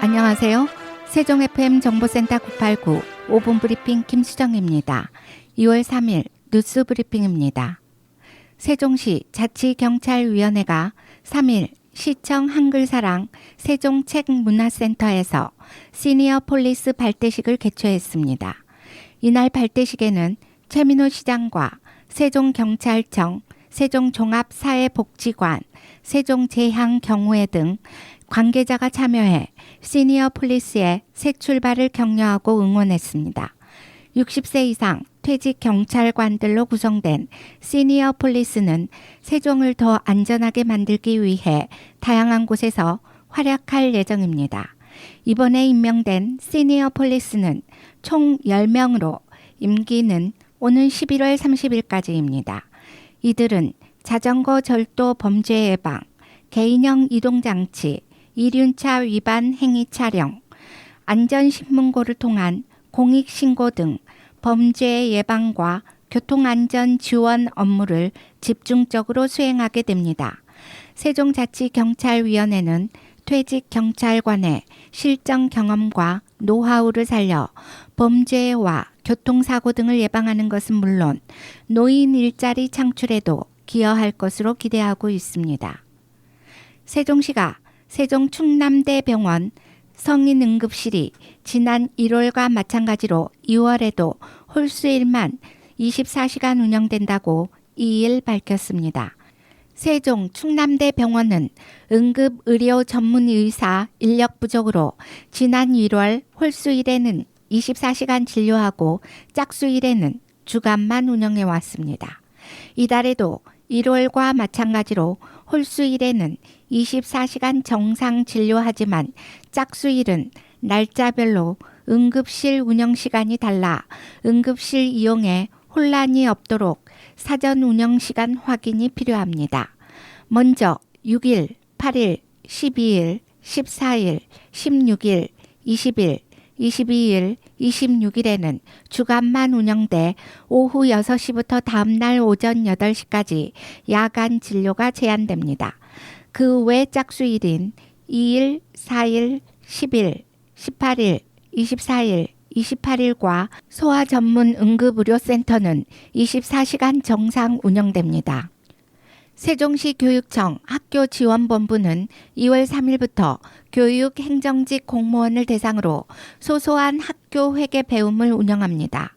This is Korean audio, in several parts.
안녕하세요. 세종 FM 정보센터 989 5분 브리핑 김수정입니다. 2월 3일 뉴스 브리핑입니다. 세종시 자치경찰위원회가 3일 시청 한글사랑 세종책문화센터에서 시니어 폴리스 발대식을 개최했습니다. 이날 발대식에는 최민호 시장과 세종경찰청, 세종종합사회복지관, 세종재향경호회 등 관계자가 참여해 시니어 폴리스의 새 출발을 격려하고 응원했습니다. 60세 이상 퇴직 경찰관들로 구성된 시니어 폴리스는 세종을 더 안전하게 만들기 위해 다양한 곳에서 활약할 예정입니다. 이번에 임명된 시니어 폴리스는 총 10명으로 임기는 오는 11월 30일까지입니다. 이들은 자전거 절도 범죄 예방, 개인형 이동장치, 이륜차 위반 행위 촬영, 안전신문고를 통한 공익신고 등 범죄 예방과 교통안전 지원 업무를 집중적으로 수행하게 됩니다. 세종자치경찰위원회는 퇴직 경찰관의 실정 경험과 노하우를 살려 범죄와 교통사고 등을 예방하는 것은 물론 노인 일자리 창출에도 기여할 것으로 기대하고 있습니다. 세종시가 세종 충남대병원 성인 응급실이 지난 1월과 마찬가지로 2월에도 홀수일만 24시간 운영된다고 2일 밝혔습니다. 세종 충남대 병원은 응급 의료 전문 의사 인력 부족으로 지난 1월 홀수일에는 24시간 진료하고 짝수일에는 주간만 운영해 왔습니다. 이달에도 1월과 마찬가지로 홀수일에는 24시간 정상 진료하지만 짝수일은 날짜별로 응급실 운영 시간이 달라 응급실 이용에 혼란이 없도록 사전 운영 시간 확인이 필요합니다. 먼저 6일, 8일, 12일, 14일, 16일, 20일, 22일, 26일에는 주간만 운영돼 오후 6시부터 다음날 오전 8시까지 야간 진료가 제한됩니다. 그 외 짝수일인 2일, 4일, 10일, 18일, 24일, 28일과 소아 전문 응급의료센터는 24시간 정상 운영됩니다. 세종시 교육청 학교 지원본부는 2월 3일부터 교육 행정직 공무원을 대상으로 소소한 학교 회계 배움을 운영합니다.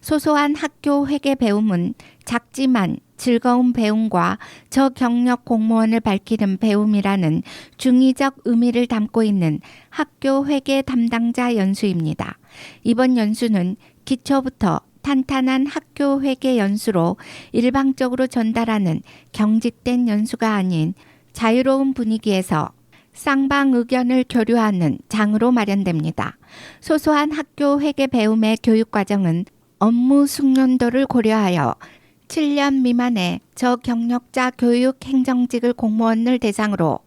소소한 학교 회계 배움은 작지만 즐거운 배움과 저경력 공무원을 밝히는 배움이라는 중의적 의미를 담고 있는 학교 회계 담당자 연수입니다. 이번 연수는 기초부터 탄탄한 학교 회계 연수로 일방적으로 전달하는 경직된 연수가 아닌 자유로운 분위기에서 쌍방 의견을 교류하는 장으로 마련됩니다. 소소한 학교 회계 배움의 교육 과정은 업무 숙련도를 고려하여 7년 미만의 저경력자 교육 행정직을 공무원을 대상으로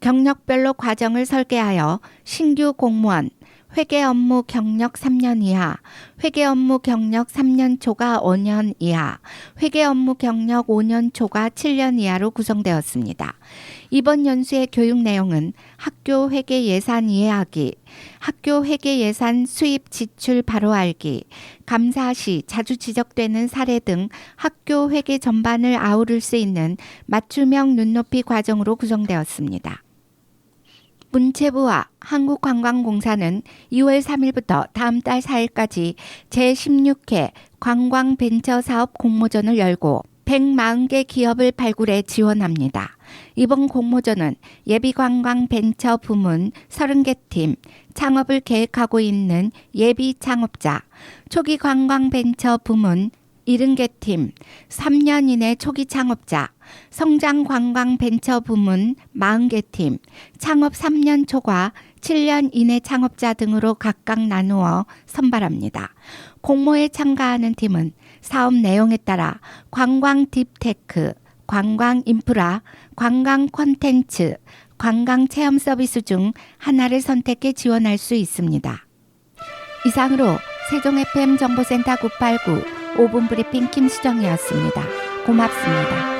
경력별로 과정을 설계하여 신규 공무원, 회계 업무 경력 3년 이하, 회계 업무 경력 3년 초과 5년 이하, 회계 업무 경력 5년 초과 7년 이하로 구성되었습니다. 이번 연수의 교육 내용은 학교 회계 예산 이해하기, 학교 회계 예산 수입 지출 바로 알기, 감사 시 자주 지적되는 사례 등 학교 회계 전반을 아우를 수 있는 맞춤형 눈높이 과정으로 구성되었습니다. 문체부와 한국관광공사는 2월 3일부터 다음 달 4일까지 제16회 관광벤처사업 공모전을 열고 140개 기업을 발굴해 지원합니다. 이번 공모전은 예비관광 벤처 부문 30개 팀, 창업을 계획하고 있는 예비 창업자, 초기 관광 벤처 부문 70개 팀, 3년 이내 초기 창업자, 성장 관광 벤처 부문 40개 팀, 창업 3년 초과 7년 이내 창업자 등으로 각각 나누어 선발합니다. 공모에 참가하는 팀은 사업 내용에 따라 관광 딥테크, 관광 인프라, 관광 콘텐츠, 관광 체험 서비스 중 하나를 선택해 지원할 수 있습니다. 이상으로 세종 FM 정보센터 989 5분 브리핑 김수정이었습니다. 고맙습니다.